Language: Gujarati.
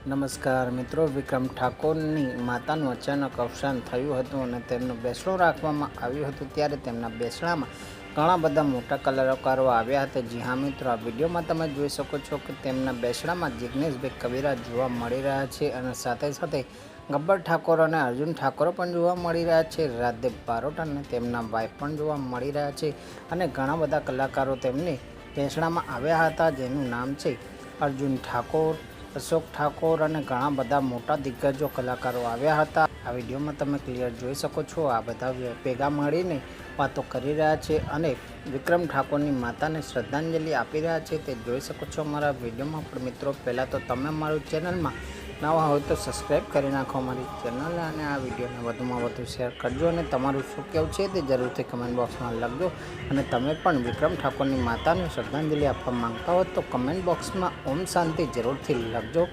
નમસ્કાર મિત્રો, વિક્રમ ઠાકોરની માતાનું અચાનક અવસાન થયું હતું અને તેમનું બેસણું રાખવામાં આવ્યું હતું ત્યારે તેમના બેસણામાં ઘણા બધા મોટા કલાકારો આવ્યા હતા. જી હા મિત્રો, આ વિડીયોમાં તમે જોઈ શકો છો કે તેમના બેસણામાં જિજ્ઞેશભાઈ કવિરાજ જોવા મળી રહ્યા છે અને સાથે સાથે ગબ્બર ઠાકોર અને અર્જુન ઠાકોર પણ જોવા મળી રહ્યા છે. રાજદેવ બારોટ અને તેમના વાઇફ પણ જોવા મળી રહ્યા છે અને ઘણા બધા કલાકારો તેમની બેસણામાં આવ્યા હતા, જેનું નામ છે અર્જુન ઠાકોર. અશોક ઠાકોર અને ઘણા બધા મોટા દિગ્ગજો કલાકારો આવ્યા હતા. આ વિડીયોમાં તમે ક્લિયર જોઈ શકો છો. આ બધા ભેગા મળીને વાતો કરી રહ્યા છે અને વિક્રમ ઠાકોરની માતાને શ્રદ્ધાંજલિ આપી રહ્યા છે. તે જોઈ શકો છો અમારા વિડીયોમાં. પણ મિત્રો, પહેલાં તો તમે અમારું ચેનલમાં નવા હોય તો સબસ્ક્રાઈબ કરી નાખો અમારી ચેનલ અને આ વિડીયોને વધુમાં વધુ શેર કરજો અને તમારું શું કહેવું છે તે જરૂરથી કમેન્ટ બોક્સમાં લખજો. અને તમે પણ વિક્રમ ઠાકોરની માતાને શ્રદ્ધાંજલિ આપવા માંગતા હો તો કમેન્ટ બોક્સમાં ઓમ શાંતિ જરૂરથી લખજો.